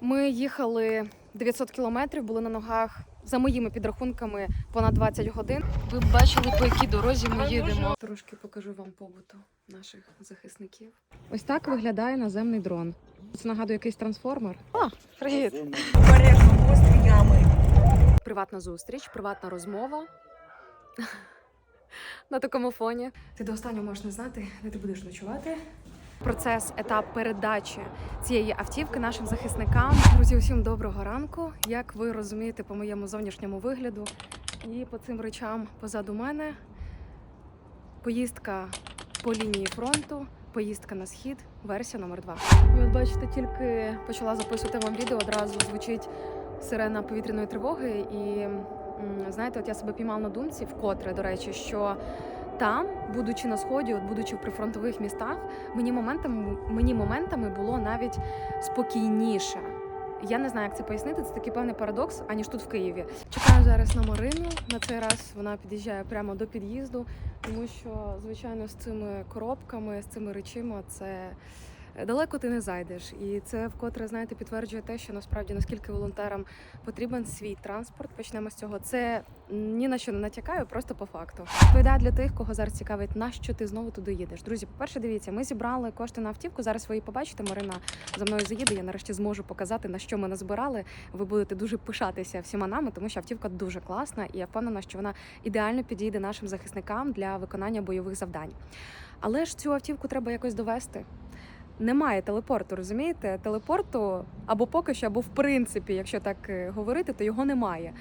Ми їхали 900 кілометрів, були на ногах за моїми підрахунками понад 20 годин. Ви б бачили, по якій дорозі ми їдемо. Трошки покажу вам побуту наших захисників. Ось так виглядає наземний дрон. Це нагадує якийсь трансформер. А, привіт! Обережно, ями. Приватна зустріч, приватна розмова. На такому фоні. Ти до останнього можеш не знати, де ти будеш ночувати. Процес, етап передачі цієї автівки нашим захисникам. Друзі, усім доброго ранку. Як ви розумієте по моєму зовнішньому вигляду і по цим речам позаду мене, поїздка по лінії фронту, поїздка на схід, версія номер 2 І от бачите, тільки почала записувати вам відео, одразу звучить сирена повітряної тривоги. І знаєте, от я себе піймав на думці, вкотре, до речі, що там, будучи на сході, от будучи в прифронтових містах, мені моментами, мені моментами було навіть спокійніше. Я не знаю, як це пояснити. Це такий певний парадокс, аніж тут в Києві. Чекаю зараз на Марину. На цей раз вона під'їжджає прямо до під'їзду, тому що, звичайно, з цими коробками, з цими речима, це далеко ти не зайдеш. І це вкотре знаєте підтверджує те, що насправді наскільки волонтерам потрібен свій транспорт. Почнемо з цього. Це ні на що не натякаю, просто по факту. Відповідаю для тих, кого зараз цікавить, на що ти знову туди їдеш. Друзі, по-перше, дивіться, ми зібрали кошти на автівку. Зараз ви її побачите. Марина за мною заїде. Я нарешті зможу показати, на що ми назбирали. Ви будете дуже пишатися всіма нами, тому що автівка дуже класна, і я впевнена, що вона ідеально підійде нашим захисникам для виконання бойових завдань. Але ж цю автівку треба якось довести. Немає телепорту, розумієте? Телепорту або поки що, або в принципі, якщо так е, говорити, то його немає.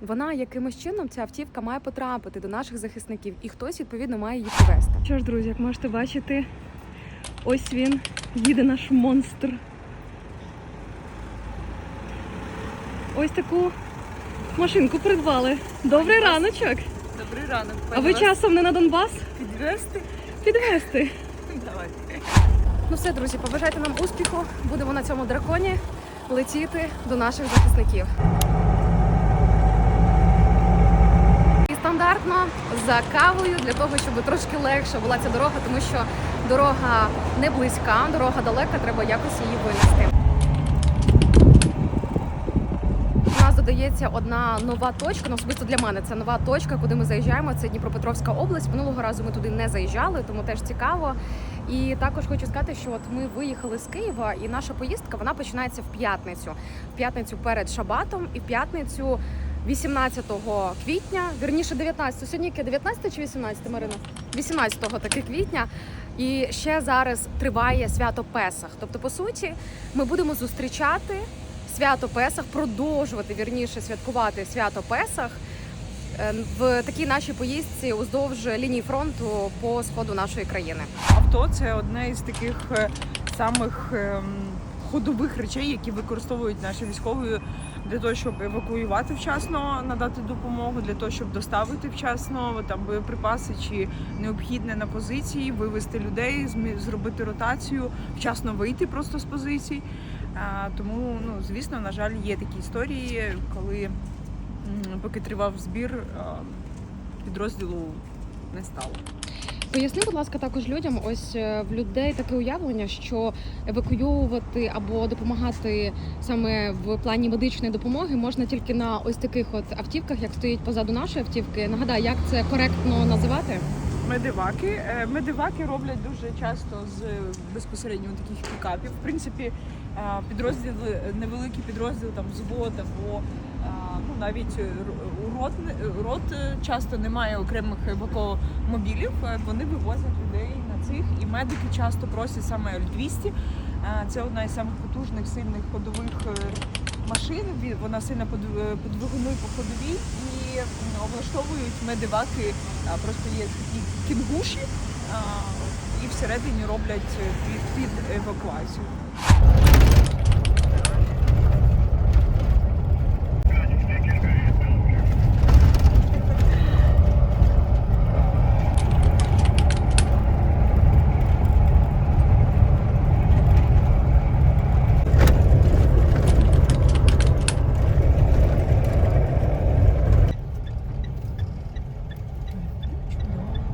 Вона якимось чином ця автівка має потрапити до наших захисників, і хтось відповідно має її привезти. Що ж, друзі, як можете бачити, ось він їде наш монстр. Ось таку машинку придбали. Добрий раночок. Добрий ранок. А ви часом не на Донбас? підвести? Підвести. Давайте. Ну все, друзі, побажайте нам успіху. Будемо на цьому драконі летіти до наших захисників. І стандартно за кавою для того, щоб трошки легше була ця дорога, тому що дорога не близька, дорога далека, треба якось її винести. У нас додається одна нова точка. Ну, особисто для мене це нова точка, куди ми заїжджаємо. Це Дніпропетровська область. Минулого разу ми туди не заїжджали, тому теж цікаво. І також хочу сказати, що от ми виїхали з Києва, і наша поїздка вона починається в п'ятницю. В п'ятницю перед Шабатом і в п'ятницю 18 квітня, вірніше 19. Сьогодні яке 19 чи 18, Марина? 18 таки квітня. І ще зараз триває свято Песах. Тобто, по суті, ми будемо зустрічати свято Песах, продовжувати вірніше святкувати свято Песах в такій нашій поїздці уздовж лінії фронту по сходу нашої країни. Авто це одне із таких е, самих ем, ходових речей, які використовують наші військові для того, щоб евакуювати вчасно, надати допомогу, для того, щоб доставити вчасно там боєприпаси чи необхідне на позиції, вивести людей, зробити ротацію, вчасно вийти просто з позицій. А, тому, ну звісно, на жаль, є такі історії, коли поки тривав збір, підрозділу не стало. Поясни, будь ласка, також людям. Ось е, в людей таке уявлення, що евакуйовувати або допомагати саме в плані медичної допомоги можна тільки на ось таких от автівках, як стоїть позаду нашої автівки. Нагадай, як це коректно називати? Медиваки. Е, Медиваки роблять дуже часто з безпосередньо таких пікапів. В принципі, підрозділи, невеликий підрозділ, там взвод або ну, навіть р- у рот, рот е, часто немає окремих евакомобілів. Е, Вони вивозять людей на цих, і медики часто просять саме Л-200. Е, Це одна із самих потужних, сильних ходових е, машин. Вона сильно по по ходовій і облаштовують медиваки. Просто є такі кінгуші і всередині роблять е, під евакуацію.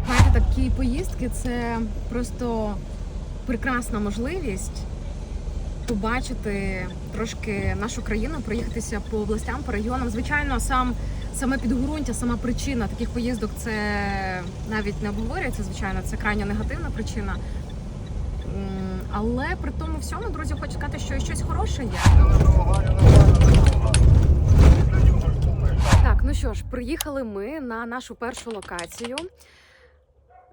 Знаєте, такі поїздки це просто прекрасна можливість побачити трошки нашу країну, проїхатися по областям, по регіонам. Звичайно, сам саме підґрунтя, сама причина таких поїздок це навіть не обговорюється. Звичайно, це крайня негативна причина. Але при тому всьому, друзі, хочу сказати, що і щось хороше є. Так, ну що ж, приїхали ми на нашу першу локацію.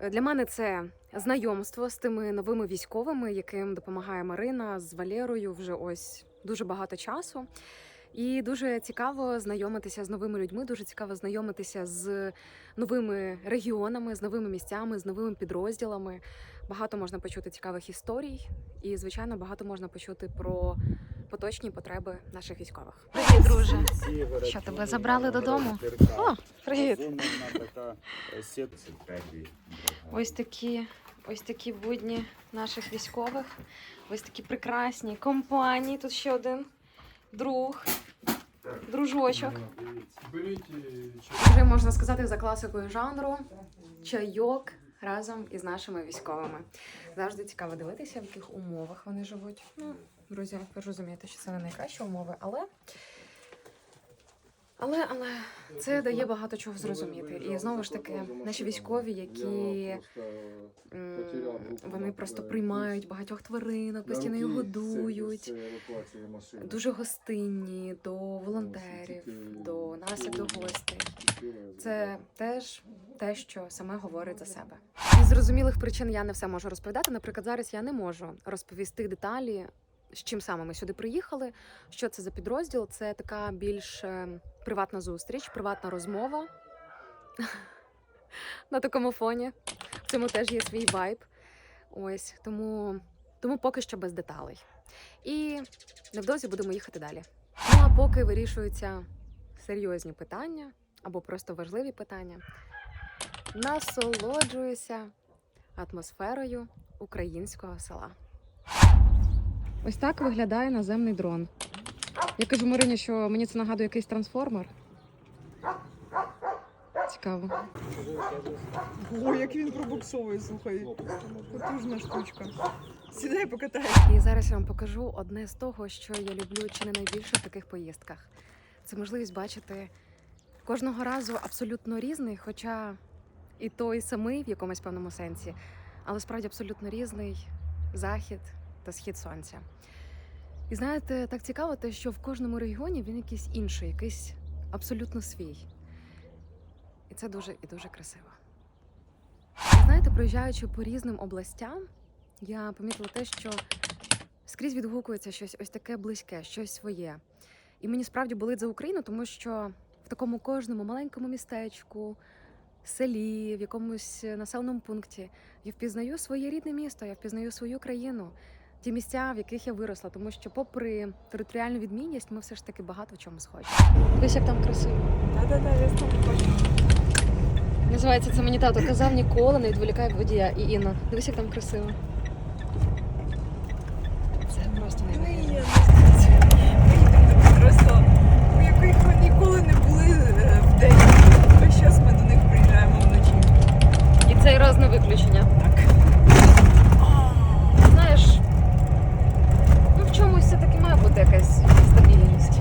Для мене це знайомство з тими новими військовими, яким допомагає Марина з Валерою вже ось дуже багато часу. І дуже цікаво знайомитися з новими людьми, дуже цікаво знайомитися з новими регіонами, з новими місцями, з новими підрозділами. Багато можна почути цікавих історій, і, звичайно, багато можна почути про поточні потреби наших військових. Привіт, друже. Що, тебе забрали додому? О, привіт. Ось такі, ось такі будні наших військових. Ось такі прекрасні компанії. Тут ще один друг, дружочок. Вже можна сказати за класикою жанру чайок разом із нашими військовими. Завжди цікаво дивитися, в яких умовах вони живуть. Ну, друзі, ви розумієте, що це не найкращі умови, але. Але, але це дає багато чого зрозуміти. І знову ж таки, наші військові, які вони просто приймають багатьох тваринок, постійно їх годують, дуже гостинні до волонтерів, до нас як до гостей. Це теж те, що саме говорить за себе. Із зрозумілих причин я не все можу розповідати. Наприклад, зараз я не можу розповісти деталі, з чим саме ми сюди приїхали. Що це за підрозділ? Це така більш е, приватна зустріч, приватна розмова на такому фоні. В цьому теж є свій вайб. Ось тому, тому поки що без деталей. І невдовзі будемо їхати далі. Ну а поки вирішуються серйозні питання або просто важливі питання, насолоджуюся атмосферою українського села. Ось так виглядає наземний дрон. Я кажу Марині, що мені це нагадує якийсь трансформер. Цікаво. О, як він пробуксовує, слухай. Потужна штучка. Сідай, покатай. І зараз я вам покажу одне з того, що я люблю чи не найбільше в таких поїздках. Це можливість бачити кожного разу абсолютно різний, хоча і той самий в якомусь певному сенсі, але справді абсолютно різний захід та схід сонця. І знаєте, так цікаво, те, що в кожному регіоні він якийсь інший, якийсь абсолютно свій. І це дуже і дуже красиво. Знаєте, проїжджаючи по різним областям, я помітила те, що скрізь відгукується щось ось таке близьке, щось своє. І мені справді болить за Україну, тому що в такому кожному маленькому містечку, селі, в якомусь населеному пункті я впізнаю своє рідне місто, я впізнаю свою країну, ті місця, в яких я виросла, тому що, попри територіальну відмінність, ми все ж таки багато в чому схожі. Дивись, як там красиво. Та-та-та, я тобою бачу. Називається це мені тато казав ніколи не відволікай водія і Інна. Дивись, як там красиво. Це просто неймовірно. підрозділу, у яких ми ніколи не були е, в день. Весь час ми до них приїжджаємо вночі. І цей раз не виключення. Так. Знаєш, ну в чомусь все-таки якась стабільність.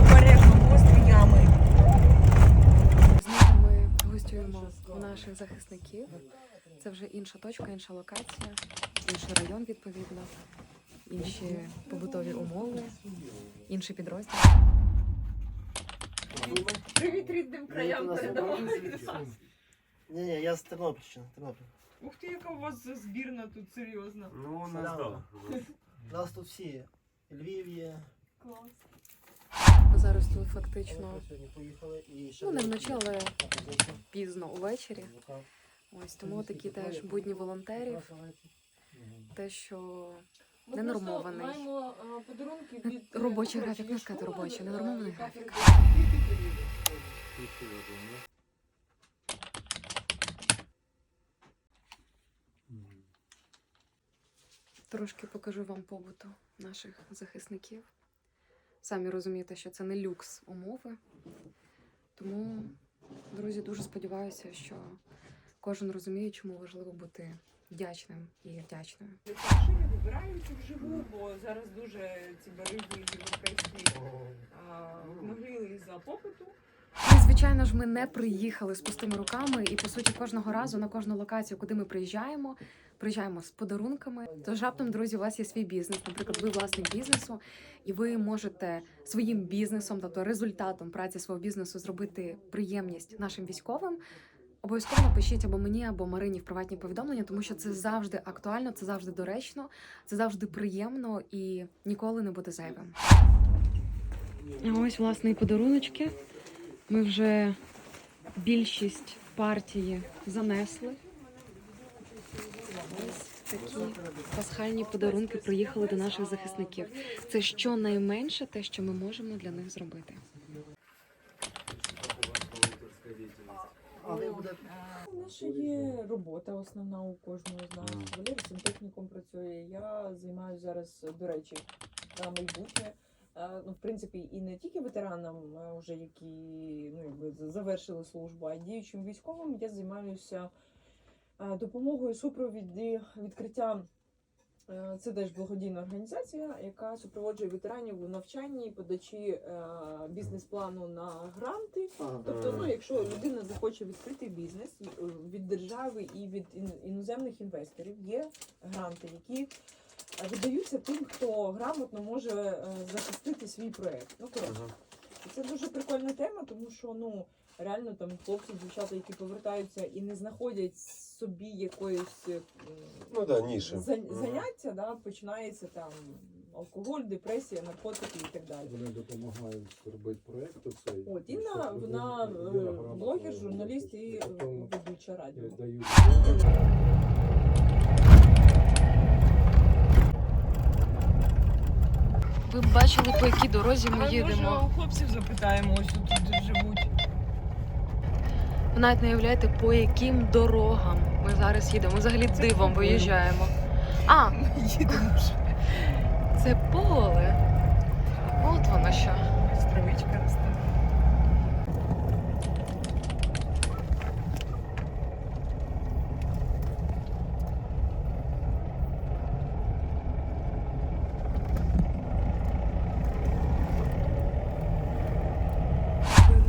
Обережно, гострі ями. Знову ми гостюємо у наших захисників. Це вже інша точка, інша локація, інший район, відповідно, інші побутові умови, інший підрозділ. Привіт рідним краям передавай. Ні, ні, я з Тернопільщини. Тернопіль. Ух ти, яка у вас збірна тут серйозна. Ну, у нас да. У нас тут всі. Львів є. Клас. Зараз тут фактично ну не вночі, але пізно увечері. Ну, Ось тому такі теж будні волонтерів, те, що Ненормований. маємо подарунки від е, робочий графік, не сказати робочий, е, ненормований графік. Трошки покажу вам побуту наших захисників. Самі розумієте, що це не люкс умови. Тому, друзі, дуже сподіваюся, що кожен розуміє, чому важливо бути вдячним і вдячною. Машини збираються вживу, бо зараз дуже ці бариги європейські нагріли за попиту. Звичайно ж, ми не приїхали з пустими руками, і по суті, кожного разу на кожну локацію, куди ми приїжджаємо, приїжджаємо з подарунками. Тож раптом, друзі, у вас є свій бізнес. Наприклад, ви власник бізнесу, і ви можете своїм бізнесом, тобто результатом праці свого бізнесу, зробити приємність нашим військовим. Обов'язково напишіть або мені, або Марині в приватні повідомлення, тому що це завжди актуально, це завжди доречно, це завжди приємно і ніколи не буде зайвим. Ось власне і подаруночки. Ми вже більшість партії занесли. Ось такі пасхальні подарунки приїхали до наших захисників. Це щонайменше те, що ми можемо для них зробити. Але буде У є робота основна у кожного з нас. Валерій сантехніком працює. Я займаюся зараз, до речі, на майбутнє. Ну, в принципі, і не тільки ветеранам, вже які ну, якби завершили службу, а й діючим військовим я займаюся допомогою супровіді відкриття. е, Це теж благодійна організація, яка супроводжує ветеранів у навчанні, подачі е, бізнес-плану на гранти. Тобто, ну, якщо людина захоче відкрити бізнес е, від держави і від іноземних інвесторів, є гранти, які видаються тим, хто грамотно може е, захистити свій проект. Ну коротше, і це дуже прикольна тема, тому що ну реально там хлопці, дівчата, які повертаються і не знаходять собі якоїсь е, Ну да, ніші. заняття, да, починається там алкоголь, депресія, наркотики і так далі. Вони допомагають робити проєкт оцей. От Інна, Щоб вона е, блогер, журналіст і ведуча радіо. Ви б бачили, по якій дорозі ми їдемо. у хлопців запитаємо, ось тут живуть. Ви навіть не уявляєте, по яким дорогам ми зараз їдемо. Ми взагалі дивом виїжджаємо. А, Ми Їдемо вже. це поле. От воно що. Травичка росте.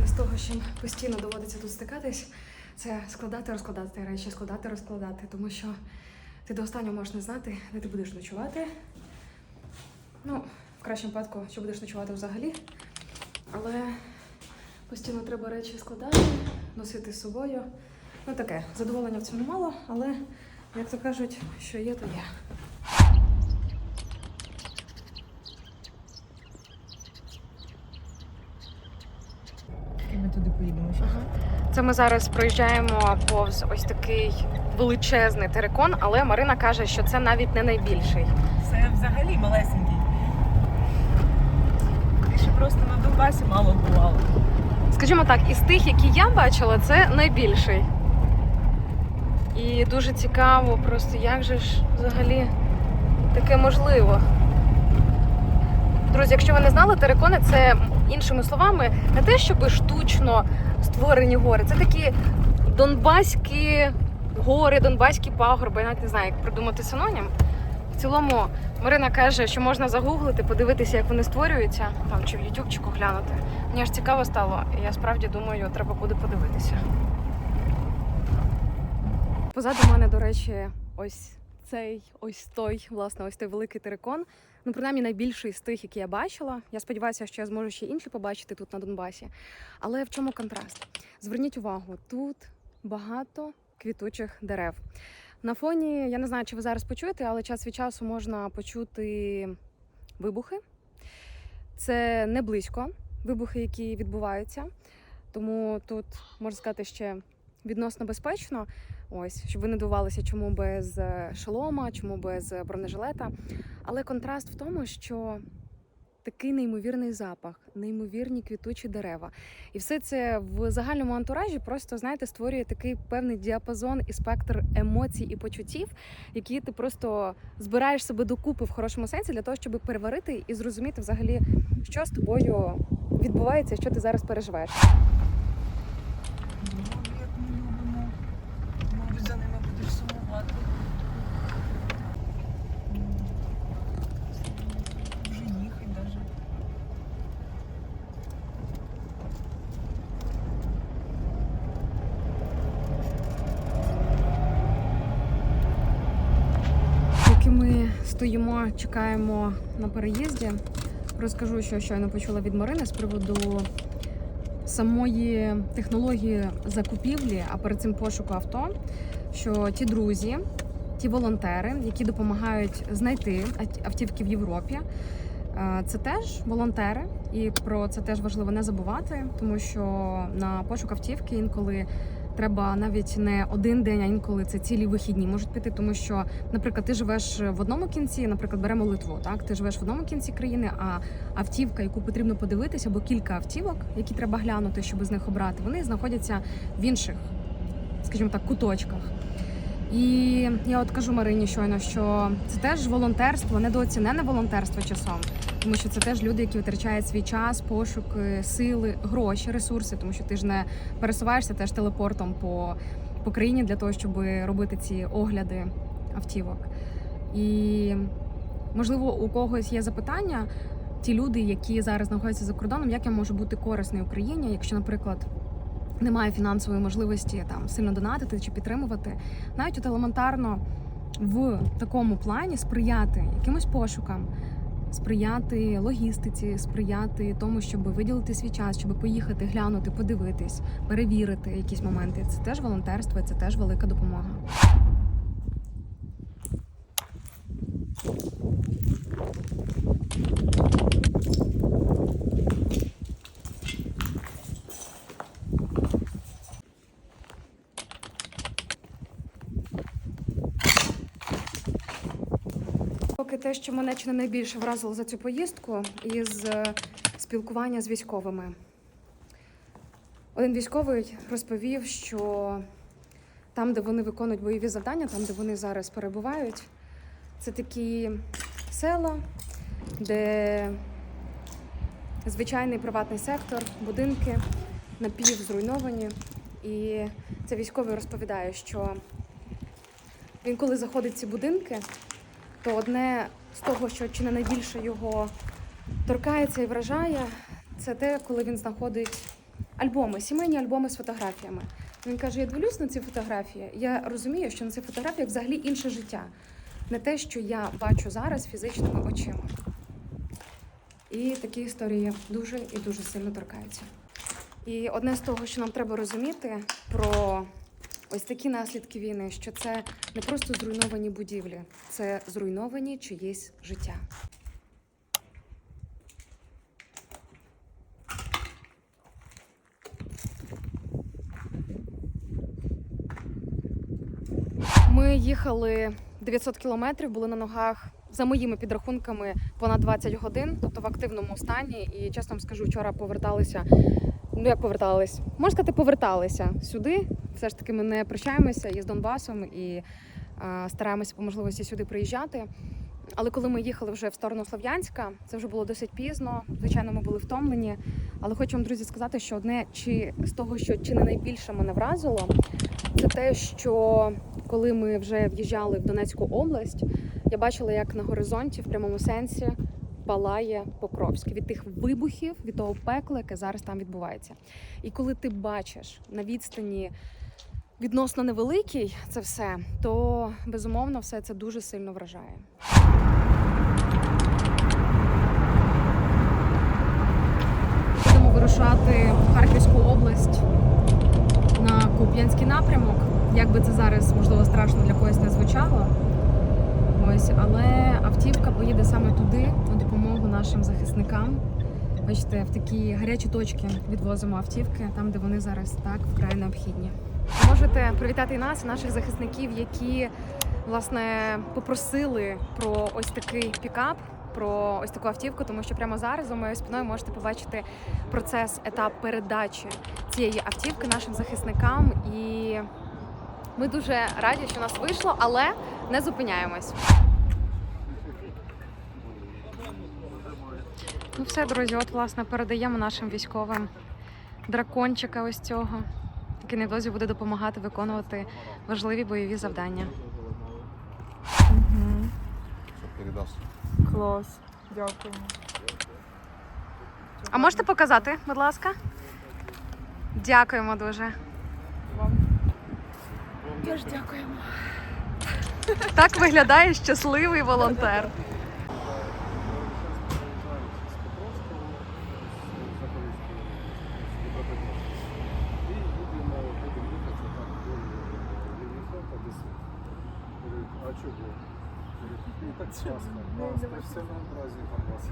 З того, що постійно доводиться тут стикатись, це складати, розкладати речі, складати, розкладати, тому що ти до останнього можеш не знати, де ти будеш ночувати. Ну, в кращому випадку, що будеш ночувати взагалі. Але постійно треба речі складати, носити з собою. Ну таке, задоволення в цьому мало, але, як то кажуть, що є, то є. Туди поїдемо ще. Це ми зараз проїжджаємо повз ось такий величезний терикон, але Марина каже, що це навіть не найбільший. Це взагалі малесенький. І ще просто на Донбасі мало бувало. Скажімо так, із тих, які я бачила, це найбільший. І дуже цікаво, просто як же ж взагалі таке можливо. Друзі, якщо ви не знали, терикони це іншими словами не те, щоб штучно створені гори. Це такі донбаські гори, донбаські пагорби. Я навіть не знаю, як придумати синонім. В цілому Марина каже, що можна загуглити, подивитися, як вони створюються, там чи в ютубчику глянути. Мені аж цікаво стало, і я справді думаю, треба буде подивитися. Позаду мене, до речі, ось цей, ось той, власне, ось той великий терикон. Ну, принаймні, найбільший з тих, які я бачила. Я сподіваюся, що я зможу ще інші побачити тут на Донбасі. Але в чому контраст? Зверніть увагу, тут багато квітучих дерев. На фоні, я не знаю, чи ви зараз почуєте, але час від часу можна почути вибухи. Це не близько вибухи, які відбуваються. Тому тут можна сказати ще відносно безпечно. Ось, щоб ви не дивувалися, чому без е, шолома, чому без бронежилета. Але контраст в тому, що такий неймовірний запах, неймовірні квітучі дерева. І все це в загальному антуражі просто, знаєте, створює такий певний діапазон і спектр емоцій і почуттів, які ти просто збираєш себе докупи в хорошому сенсі для того, щоб переварити і зрозуміти взагалі, що з тобою відбувається, що ти зараз переживаєш. Як ми любимо. Мабуть, за ними будеш сумувати. Чекаємо на переїзді. Розкажу, що щойно почула від Марини з приводу самої технології закупівлі, а перед цим пошуку авто. Що ті друзі, ті волонтери, які допомагають знайти автівки в Європі, е, це теж волонтери, і про це теж важливо не забувати, тому що на пошук автівки інколи треба навіть не один день, а інколи це цілі вихідні можуть піти, тому що, наприклад, ти живеш в одному кінці, наприклад, беремо Литву, так ти живеш в одному кінці країни, а автівка, яку потрібно подивитися, або кілька автівок, які треба глянути, щоб з них обрати, вони знаходяться в інших, скажімо так, куточках. І я от кажу Марині щойно, що це теж волонтерство, недооцінене волонтерство часом, тому що це теж люди, які витрачають свій час, пошук, е, сили, гроші, ресурси, тому що ти ж не пересуваєшся теж телепортом по, по країні для того, щоб робити ці огляди автівок. І можливо, у когось є запитання. Ті люди, які зараз знаходяться за кордоном, як я можу бути корисною Україні, якщо, наприклад, немає фінансової можливості там сильно донатити чи підтримувати, навіть от елементарно в такому плані сприяти якимось пошукам, сприяти логістиці, сприяти тому, щоб виділити свій час, щоб поїхати, глянути, подивитись, перевірити якісь моменти. Це теж волонтерство, це теж велика допомога. Поки що мене чи не найбільше вразило за цю поїздку, із е, спілкування з військовими. Один військовий розповів, що там, де вони виконують бойові завдання, там, де вони зараз перебувають, це такі села, де звичайний приватний сектор, будинки напівзруйновані. І це військовий розповідає, що він, коли заходить в ці будинки, то одне з того, що чи не найбільше його торкається і вражає, це те, коли він знаходить альбоми, сімейні альбоми з фотографіями. Він каже: я дивлюсь на ці фотографії. Я розумію, що на цих фотографіях взагалі інше життя, не те, що я бачу зараз фізичними очима. І такі історії дуже і дуже сильно торкаються. І одне з того, що нам треба розуміти про ось такі наслідки війни, що це не просто зруйновані будівлі, це зруйновані чиїсь життя. Ми їхали 900 кілометрів, були на ногах за моїми підрахунками понад 20 годин, тобто в активному стані. І чесно вам скажу, вчора поверталися. Ну як повертались? Можна сказати, поверталися сюди. Все ж таки, ми не прощаємося із Донбасом і а, стараємося по можливості сюди приїжджати. Але коли ми їхали вже в сторону Слов'янська, це вже було досить пізно. Звичайно, ми були втомлені. Але хочу вам, друзі, сказати, що одне чи з того, що чи не найбільше мене вразило, це те, що коли ми вже в'їжджали в Донецьку область, я бачила, як на горизонті в прямому сенсі палає Покровськ від тих вибухів, від того пекла, яке зараз там відбувається. І коли ти бачиш на відстані відносно невеликий це все, то безумовно все це дуже сильно вражає. Будемо вирушати в Харківську область на Куп'янський напрямок. Як би це зараз можливо страшно для когось не звучало. Ось, але автівка поїде саме туди нашим захисникам. Бачите, в такі гарячі точки відвозимо автівки, там, де вони зараз так вкрай необхідні. Можете привітати нас, наших захисників, які власне попросили про ось такий пікап, про ось таку автівку, тому що прямо зараз за моєю спиною можете побачити процес, етап передачі цієї автівки нашим захисникам. І ми дуже раді, що у нас вийшло, але не зупиняємось. Ну все, друзі, от власне передаємо нашим військовим дракончика ось цього, який невдовзі буде допомагати виконувати важливі бойові завдання. Угу. Клас. Дякуємо. А можете показати, будь ласка? Дякуємо дуже. Вам теж дякуємо. Так виглядає щасливий волонтер. І будемо будемо їхати так до Лівіфета десь. Говорить, а чого? Ну так класно. Ну, та все на образі там вас.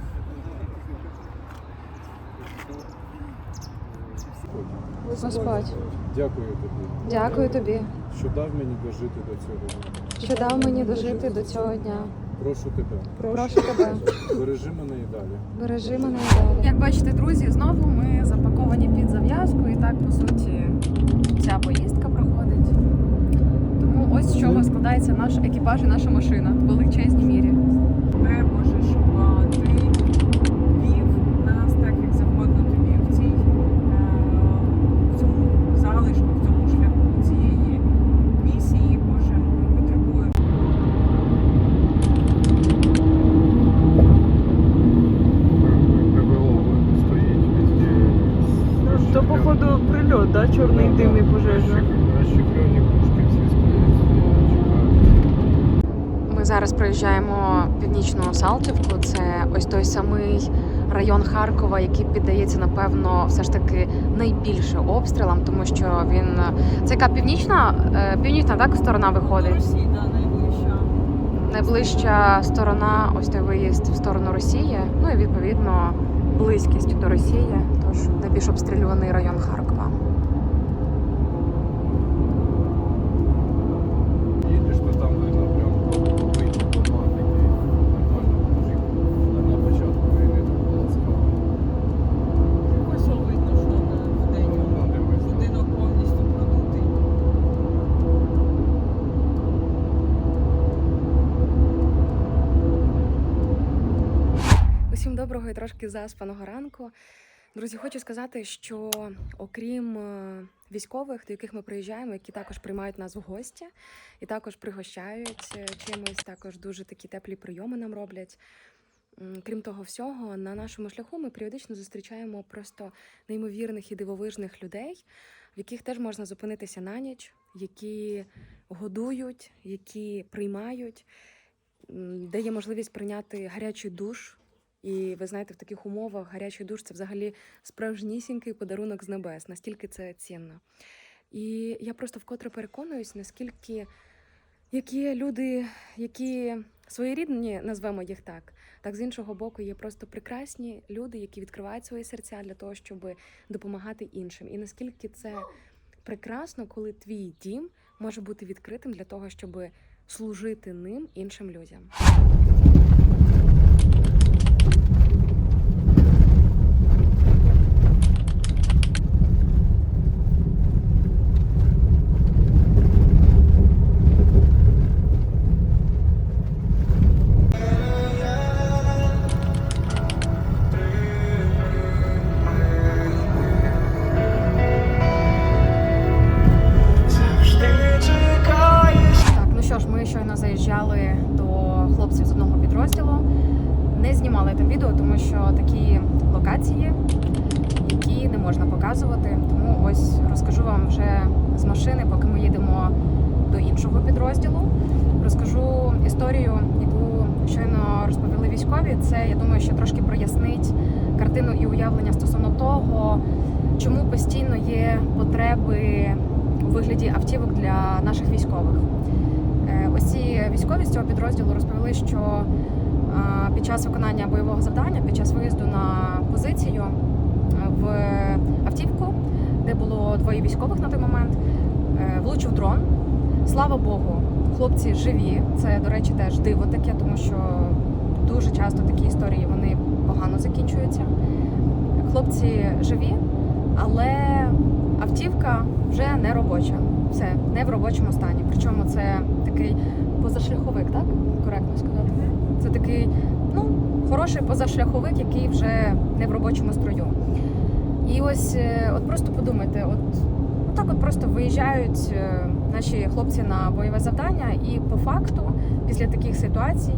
Господь, Дякую тобі, дякую тобі, що дав мені дожити до цього дня. що дав мені дожити до цього дня. Прошу тебе, Прошу тебе. бережи мене і далі. Бережи мене і далі. Як бачите, друзі, знову ми запаковані під зав'язку, і так по суті ця поїздка проходить. Ось з чого складається наш екіпаж і наша машина в величезній мірі. Дай Боже, щоб ти вів нас так, як завгодно тобі в цій е, в цьому залишку, в цьому шляху цієї місії, Боже, ми потребуємо. Стоїть. То, походу, прильот, да? Чорний дим і пожежа. Розщеплені пушки всі. Ми зараз проїжджаємо північну Салтівку. Це ось той самий район Харкова, який піддається, напевно, все ж таки найбільше обстрілам, тому що він це яка північна, е, північна так сторона виходить. Найближча сторона, ось той виїзд в сторону Росії. Ну і відповідно близькість до Росії, тож найбільш обстрілюваний район Харкова. Усім доброго і трошки заспаного ранку. Друзі, хочу сказати, що окрім е, військових, до яких ми приїжджаємо, які також приймають нас в гості і також пригощають е, чимось, також дуже такі теплі прийоми нам роблять. Крім того всього, на нашому шляху ми періодично зустрічаємо просто неймовірних і дивовижних людей, в яких теж можна зупинитися на ніч, які годують, які приймають, де є можливість прийняти гарячий душ. І ви знаєте, в таких умовах гарячий душ це взагалі справжнісінький подарунок з небес, настільки це цінно. І я просто вкотре переконуюсь, наскільки які люди, які своєрідні, назвемо їх так, так з іншого боку, є просто прекрасні люди, які відкривають свої серця для того, щоб допомагати іншим. І наскільки це прекрасно, коли твій дім може бути відкритим для того, щоб служити ним іншим людям. У вигляді автівок для наших військових. Е, Ось ці військові з цього підрозділу розповіли, що е, під час виконання бойового завдання, під час виїзду на позицію е, в автівку, де було двоє військових на той момент, влучив дрон. Слава Богу, хлопці живі. Це, до речі, теж диво таке, тому що дуже часто такі історії вони погано закінчуються. Хлопці живі, але автівка вже не робоча. Все не в робочому стані. Причому це такий позашляховик, так? Коректно сказати. Це такий, ну, хороший позашляховик, який вже не в робочому строю. І ось е, от просто подумайте, от так от просто виїжджають е, наші хлопці на бойове завдання, і по факту, після таких ситуацій,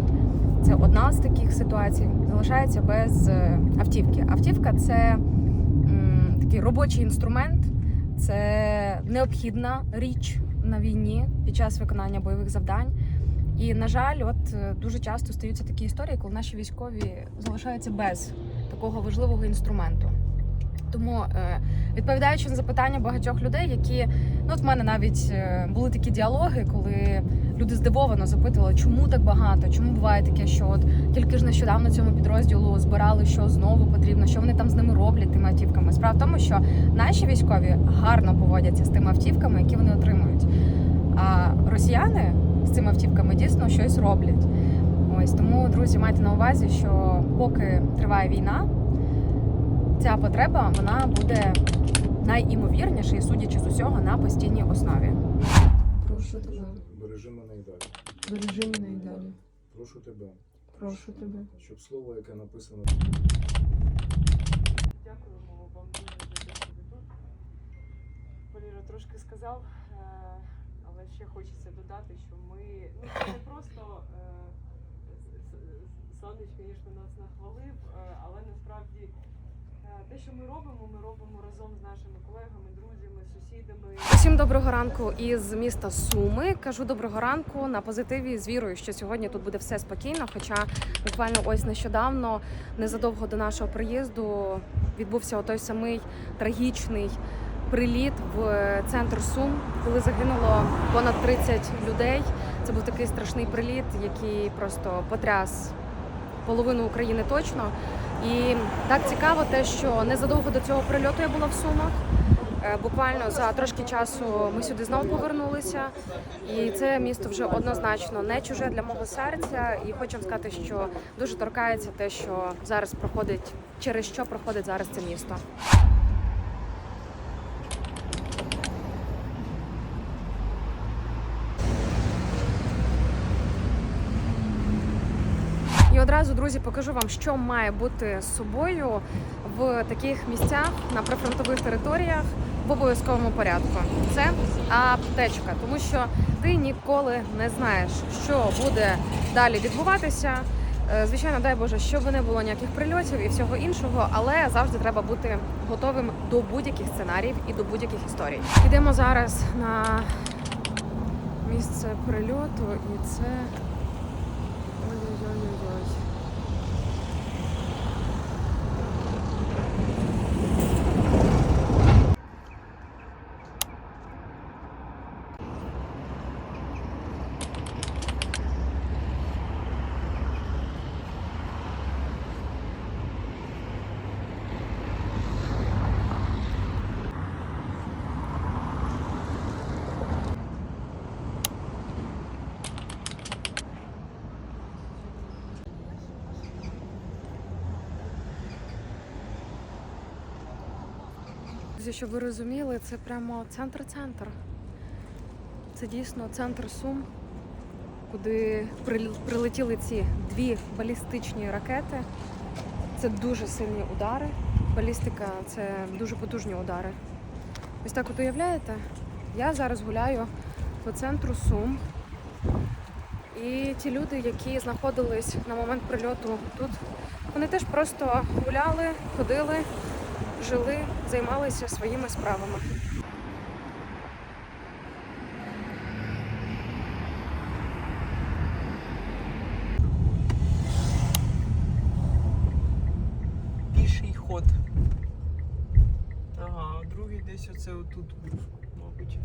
це одна з таких ситуацій, залишається без е, автівки. Автівка це м, такий робочий інструмент, це необхідна річ на війні під час виконання бойових завдань. І на жаль, от е, дуже часто стаються такі історії, коли наші військові залишаються без такого важливого інструменту. Тому, е, відповідаючи на запитання багатьох людей, які ну от в мене навіть е, були такі діалоги, коли люди здивовано запитували, чому так багато, чому буває таке, що от тільки ж нещодавно цьому підрозділу збирали, що знову потрібно, що вони там з ними роблять тими автівками. Справа в тому, що наші військові гарно поводяться з тими автівками, які вони отримують. А росіяни з цими автівками дійсно щось роблять. Ось тому, друзі, майте на увазі, що поки триває війна, ця потреба вона буде найімовірніше судячи з усього на постійній основі. Бережи мене і далі. Прошу тебе, Прошу тебе. щоб слово, яке написано Дякуємо вам дуже за те, що ви тут. Валера трошки сказав, е, але ще хочеться додати, що ми ну це не просто е, Санич, звісно, нас нахвалив, е, але насправді е, те, що ми робимо, ми робимо разом з нашими колегами, друзями, сусідами. Усім доброго ранку із міста Суми. Кажу доброго ранку на позитиві з вірою, що сьогодні тут буде все спокійно. Хоча буквально ось нещодавно, незадовго до нашого приїзду, відбувся той самий трагічний приліт в центр Сум, коли загинуло понад 30 людей. Це був такий страшний приліт, який просто потряс половину України точно. І так цікаво, те, що незадовго до цього прильоту я була в Сумах. Е, Буквально за трошки часу ми сюди знову повернулися, і це місто вже однозначно не чуже для мого серця. І хочу сказати, що дуже торкається те, що зараз проходить, через що проходить зараз це місто. І одразу, друзі, покажу вам, що має бути з собою в таких місцях на прифронтових територіях в обов'язковому порядку. Це аптечка, тому що ти ніколи не знаєш, що буде далі відбуватися. Е, Звичайно, дай Боже, щоб не було ніяких прильотів і всього іншого, але завжди треба бути готовим до будь-яких сценаріїв і до будь-яких історій. Йдемо зараз на місце прильоту, і це Друзі, щоб ви розуміли, це прямо центр-центр. Це дійсно центр Сум, куди прилетіли ці дві балістичні ракети. Це дуже сильні удари. Балістика це дуже потужні удари. Ось так от уявляєте? Я зараз гуляю по центру Сум. І ті люди, які знаходились на момент прильоту тут, вони теж просто гуляли, ходили, жили, займалися своїми справами. Піший ход. Ага, другий десь оце отут був, мабуть.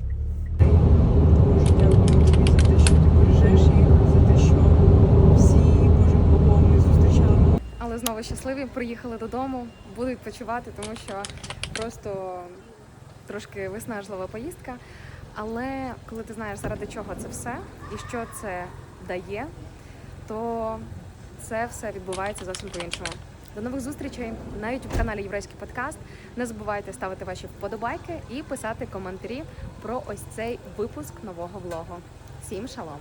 Дуже дякую тобі за те, що ти бережеш їх, за те, що всі Божим Богом ми зустрічали. Але знову щасливі, приїхали додому, буду відпочивати, тому що просто трошки виснажлива поїздка. Але коли ти знаєш, заради чого це все і що це дає, то це все відбувається зовсім по-іншому. До нових зустрічей на youtube каналі Єврейський подкаст. Не забувайте ставити ваші вподобайки і писати коментарі про ось цей випуск нового влогу. Всім шалом!